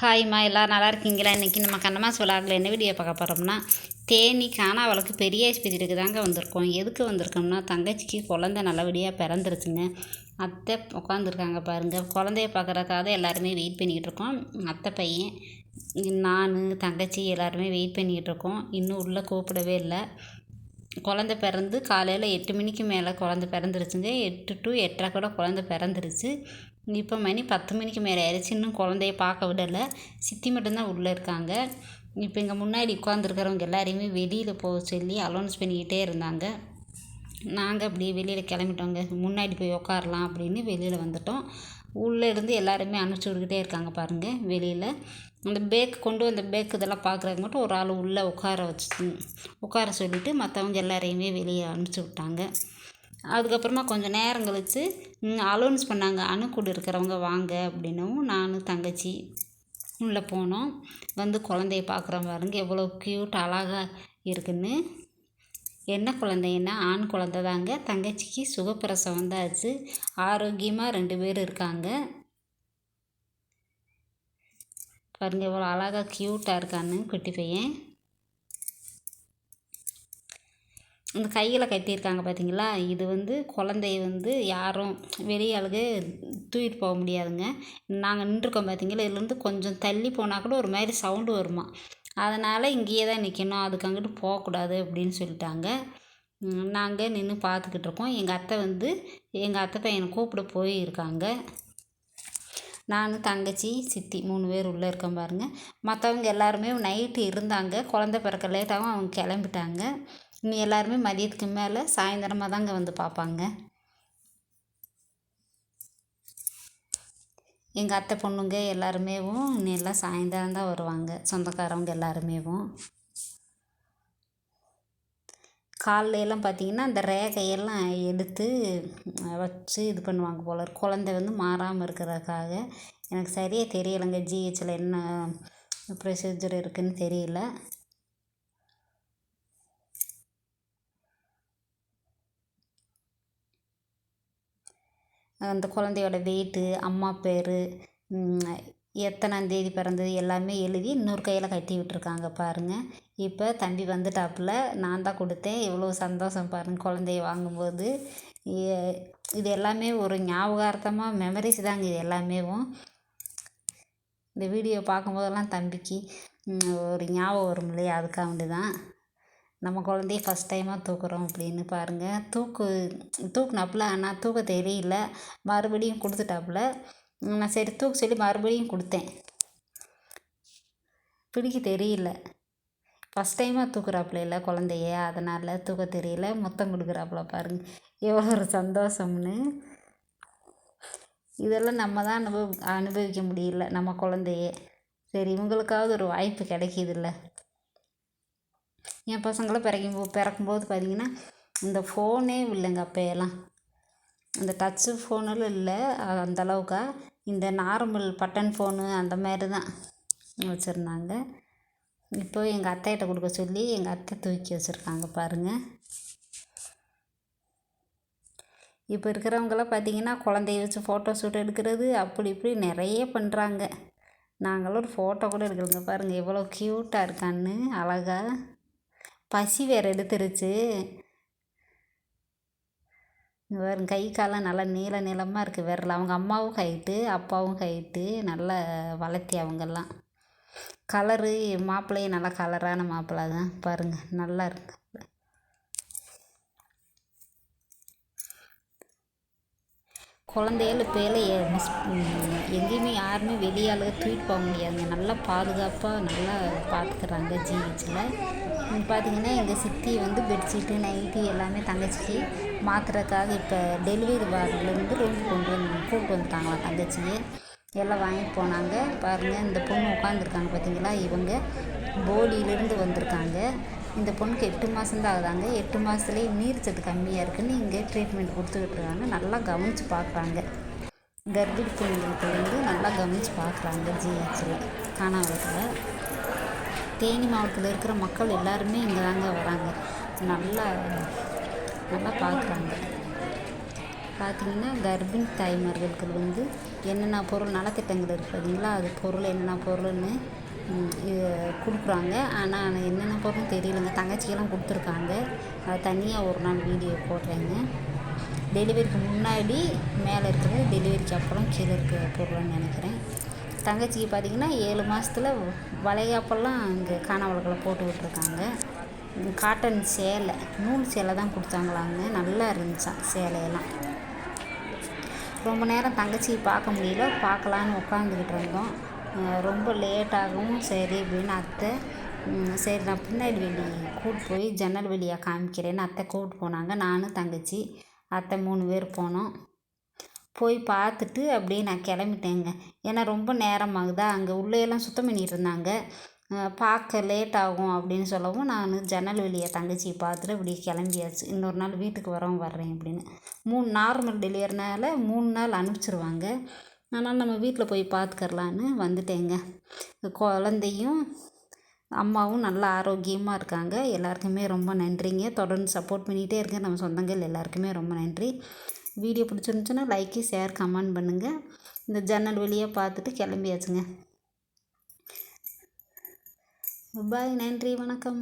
ஹாய்மா எல்லோரும் நல்லா இருக்கீங்களா? இன்றைக்கி நம்ம கண்ணமாஸ் விளாகில் என்ன வீடியோ பார்க்க போகிறோம்னா தேனி காணாவளுக்கு பெரிய ஆஸ்பத்திரிக்கு தாங்க வந்திருக்கோம். எதுக்கு வந்திருக்கோம்னா தங்கச்சிக்கு குழந்த நல்லபடியாக பிறந்துருச்சுங்க. அத்தை உட்காந்துருக்காங்க பாருங்கள் குழந்தைய பார்க்குறக்காக எல்லாருமே வெயிட் பண்ணிக்கிட்டு இருக்கோம். அத்தை பையன் நான் தங்கச்சி எல்லாருமே வெயிட் பண்ணிக்கிட்டு இருக்கோம். இன்னும் உள்ளே கூப்பிடவே இல்லை. குழந்த பிறந்து காலையில் எட்டு மணிக்கு மேலே குழந்த பிறந்துருச்சுங்க. எட்டு டு எட்டரை கூட குழந்த பிறந்துருச்சு. இப்போ மணி பத்து மணிக்கு மேலே ஆயிடுச்சு. இன்னும் குழந்தைய பார்க்க விடலை. சித்தி மட்டும்தான் உள்ளே இருக்காங்க. இப்போ இங்கே முன்னாடி உட்காந்துருக்கிறவங்க எல்லாரையுமே வெளியில் போக சொல்லி அலௌன்ஸ் பண்ணிக்கிட்டே இருந்தாங்க. நாங்கள் அப்படியே வெளியில் கிளம்பிட்டோங்க. முன்னாடி போய் உட்காரலாம் அப்படின்னு வெளியில் வந்துட்டோம். உள்ளே இருந்து எல்லாருமே அனுப்பிச்சி விட்டுக்கிட்டே இருக்காங்க பாருங்கள் வெளியில். அந்த பேக் கொண்டு வந்த பேக் இதெல்லாம் பார்க்குறதுக்கு மட்டும் ஒரு ஆள் உள்ளே உட்கார வச்சு உட்கார சொல்லிவிட்டு மற்றவங்க எல்லாரையுமே வெளியே அனுப்பிச்சி விட்டாங்க. அதுக்கப்புறமா கொஞ்சம் நேரம் கழித்து அலௌன்ஸ் பண்ணாங்க. அணுக்கூடு இருக்கிறவங்க வாங்க அப்படின்னவும் நான் தங்கச்சி உள்ளே போனோம். வந்து குழந்தைய பார்க்குறோம் பாருங்க எவ்வளோ க்யூட் அழகாக இருக்குன்னு. என்ன குழந்தைன்னா ஆண் குழந்த தாங்க. தங்கச்சிக்கு சுகப்பிரசவம் தான் ஆச்சு ஆரோக்கியமாக ரெண்டு பேர் இருக்காங்க. பாருங்கள் எவ்வளோ அழகாக க்யூட்டாக இருக்கான்னு குட்டி பையன். இந்த கையில் கட்டியிருக்காங்க பார்த்தீங்களா? இது வந்து குழந்தைய வந்து யாரும் வெளியே ஆளுக தூக்கிட்டு போக முடியாதுங்க. நாங்கள் நின்றுருக்கோம் பார்த்தீங்களா? இதுலேருந்து கொஞ்சம் தள்ளி போனால் கூட ஒரு மாதிரி சவுண்டு வருமா? அதனால் இங்கேயே தான் நிற்கணும் அதுக்கு அங்கிட்டு போகக்கூடாது அப்படின்னு சொல்லிட்டாங்க. நாங்கள் நின்று பார்த்துக்கிட்டு இருக்கோம். எங்கள் அத்தை வந்து எங்கள் அத்தை பையனை கூப்பிட போயிருக்காங்க. நான் தங்கச்சி சித்தி மூணு பேர் உள்ளே இருக்கோம் பாருங்கள் மற்றவங்க எல்லாருமே நைட்டு இருந்தாங்க. குழந்த பிறக்க லேட்டாகவும் அவங்க கிளம்பிட்டாங்க. எல்லாருமே மதியத்துக்கு மேலே சாயந்தரமாக தாங்க வந்து பார்ப்பாங்க எங்கள் அத்தை பொண்ணுங்க எல்லாருமேவும் இன்னி எல்லாம் சாயந்தரம் தான் வருவாங்க. சொந்தக்காரவங்க எல்லாருமேவும். காலைல பார்த்திங்கன்னா அந்த ரேகையெல்லாம் எடுத்து வச்சு இது பண்ணுவாங்க போல் குழந்தை வந்து மாறாமல் இருக்கிறதுக்காக. எனக்கு சரியாக தெரியலைங்க. ஜிஹெச்சில் என்ன ப்ரொசீஜர் இருக்குதுன்னு தெரியல. அந்த குழந்தையோட வெயிட்டு அம்மா பேர் எத்தனாந்தேதி பிறந்தது எல்லாமே எழுதி இன்னொரு கையில் கட்டி விட்டுருக்காங்க பாருங்கள் இப்போ தம்பி வந்துட்டாப்புல நான் தான் கொடுத்தேன். எவ்வளோ சந்தோஷம் பாருங்கள் குழந்தைய வாங்கும்போது. இது எல்லாமே ஒரு ஞாபகார்த்தமாக மெமரிஸ் தாங்க இது எல்லாமேவும் இந்த வீடியோ பார்க்கும்போதெல்லாம் தம்பிக்கு ஒரு ஞாபகம் வரும் இல்லையா? அதுக்காக வேண்டி தான் நம்ம குழந்தைய ஃபஸ்ட் டைமாக தூக்குறோம் அப்படின்னு பாருங்கள் தூக்கு தூக்குனாப்புல ஆனால் தூக்க தெரியல மறுபடியும் கொடுத்துட்டாப்புல. நான் சரி தூக்க சொல்லி மறுபடியும் கொடுத்தேன். பிடிக்க தெரியல. ஃபஸ்ட் டைமாக தூக்குறாப்புல இல்லை குழந்தைய. அதனால் தூக்க தெரியல. முத்தம் கொடுக்குறாப்புல பாருங்கள் எவ்வளோ ஒரு சந்தோஷம்னு. இதெல்லாம் நம்ம தான் அனுபவ அனுபவிக்க முடியல நம்ம குழந்தைய. சரி இவங்களுக்காவது ஒரு வாய்ப்பு கிடைக்கிதுல்ல. என் பசங்களாம் பிறக்கும் பிறக்கும்போது பார்த்திங்கன்னா இந்த ஃபோனே இல்லைங்க அப்போயெல்லாம். இந்த டச்சு ஃபோனெல்லாம் இல்லை அந்தளவுக்கா இந்த நார்மல் பட்டன் ஃபோனு அந்த மாதிரி தான் வச்சுருந்தாங்க. இப்போ எங்கள் அத்தைகிட்ட கொடுக்க சொல்லி எங்கள் அத்தை தூக்கி வச்சுருக்காங்க பாருங்கள் இப்போ இருக்கிறவங்களாம் பார்த்திங்கன்னா குழந்தைய வச்சு ஃபோட்டோ ஷூட் எடுக்கிறது அப்படி இப்படி நிறைய பண்ணுறாங்க நாங்களும் ஒரு ஃபோட்டோ கூட எடுக்கிறோங்க பாருங்கள் எவ்வளோ க்யூட்டாக இருக்கான்னு அழகாக பசி வேறு எடுத்துருச்சு. வேறு கை காலம் நல்லா நீள நீளமாக இருக்குது விரல் அவங்க அம்மாவும் ஹைட்டு அப்பாவும் ஹைட்டு நல்லா வளர்த்தி அவங்கெல்லாம். கலரு மாப்பிள்ளையும் நல்லா கலரான மாப்பிள்ளை தான். பாருங்கள் நல்லா இருக்கு. குழந்தைகள் இப்போயெல்லாம் மிஸ் எங்கேயுமே யாருமே வெளியாளுக தூக்கிட்டு போக முடியாதுங்க. நல்லா பாதுகாப்பாக நல்லா பார்த்துக்குறாங்க ஜிஹெச்சில் பார்த்திங்கன்னா எங்கள் சித்தி வந்து பெட்ஷீட்டு நைட்டி எல்லாமே தங்கச்சிக்கு மாற்றுறதுக்காக இப்போ டெலிவரி வார்டுலேருந்து ரூம் கொண்டு வந்து கூப்பிட்டு வந்துட்டாங்களாம் தங்கச்சியை எல்லாம் வாங்கிட்டு போனாங்க. பாருங்கள் இந்த பொண்ணு உட்காந்துருக்காங்க பார்த்தீங்களா இவங்க போலியிலேருந்து வந்திருக்காங்க. இந்த பொண்ணுக்கு எட்டு மாதம்தான் ஆகுதாங்க. எட்டு மாதத்துலேயே நீர்ச்சத்து கம்மியாக இருக்குதுன்னு இங்கே ட்ரீட்மெண்ட் கொடுத்துக்கிட்டு இருக்காங்க. நல்லா கவனித்து பார்க்குறாங்க கர்ப்பிணி பெண்களுக்கு வந்து நல்லா கவனித்து பார்க்குறாங்க ஜிஹெச்சில் காணாவரத்தில் தேனி மாவட்டத்தில் இருக்கிற மக்கள் எல்லாருமே இங்கே தாங்க வராங்க. நல்லா நல்லா பார்க்குறாங்க பார்த்திங்கன்னா கர்ப்பிணி தாய்மார்களுக்கு வந்து என்னென்ன பொருள் நலத்திட்டங்கள் இருக்குது பார்த்தீங்களா அது பொருள் என்னென்ன பொருள்னு கொடுக்குறாங்க. ஆனால் என்னென்ன பொருள்னு தெரியலங்க தங்கச்சிக்கெல்லாம் கொடுத்துருக்காங்க. அது தனியாக ஒரு நாள் வீடியோ போடுறேங்க. டெலிவரிக்கு முன்னாடி மேலே இருக்கிறது டெலிவரிக்கு அப்புறம் கீழே இருக்க பொருள்னு நினைக்கிறேன். தங்கச்சிக்கு பார்த்தீங்கன்னா ஏழு மாதத்தில் வளைகாப்பெல்லாம் இங்கே காணாவளத்தில் போட்டு விட்ருக்காங்க காட்டன் சேலை நூல் சேலை தான் கொடுத்தாங்களாங்க நல்லா இருந்துச்சான் சேலையெல்லாம். ரொம்ப நேரம் தங்கச்சியை பார்க்க முடியல பார்க்கலான்னு உட்காந்துக்கிட்டு இருந்தோம். ரொம்ப லேட்டாகவும் சரி அப்படின்னு அத்தை சரி நான் பின்னாடி வெளி கூட்டு போய் ஜன்னல் வெளியாக காமிக்கிறேன்னு அத்தை கூப்பிட்டு போனாங்க. நானும் தங்கச்சி அத்தை மூணு பேர் போனோம். போய் பார்த்துட்டு அப்படியே நான் கிளம்பிட்டேங்க. ஏன்னா ரொம்ப நேரமாகுதா? அங்கே உள்ளேயெல்லாம் சுத்தம் பண்ணிட்டு இருந்தாங்க பார்க்க லேட் ஆகும் அப்படின்னு சொல்லவும் நான் ஜன்னல் வெளியே தங்கச்சியை பார்த்துட்டு அப்படியே கிளம்பியாச்சு. இன்னொரு நாள் வீட்டுக்கு வரோம் வர்றேன் அப்படின்னு. மூணு நார்மல் டெலிவரினால மூணு நாள் அனுப்பிச்சிருவாங்க. அதனால் நம்ம வீட்டில் போய் பார்த்துக்கரலான்னு வந்துட்டேங்க. குழந்தையும் அம்மாவும் நல்லா ஆரோக்கியமாக இருக்காங்க. எல்லாருக்குமே ரொம்ப நன்றிங்க. தொடர்ந்து சப்போர்ட் பண்ணிகிட்டே இருக்கேன் நம்ம சொந்தங்கள் எல்லாருக்குமே ரொம்ப நன்றி. வீடியோ பிடிச்சிருந்துச்சுன்னா லைக்கு ஷேர் கமெண்ட் பண்ணுங்கள் இந்த ஜன்னல் வெளியே பார்த்துட்டு கிளம்பியாச்சுங்க. பாய் நன்றி வணக்கம்.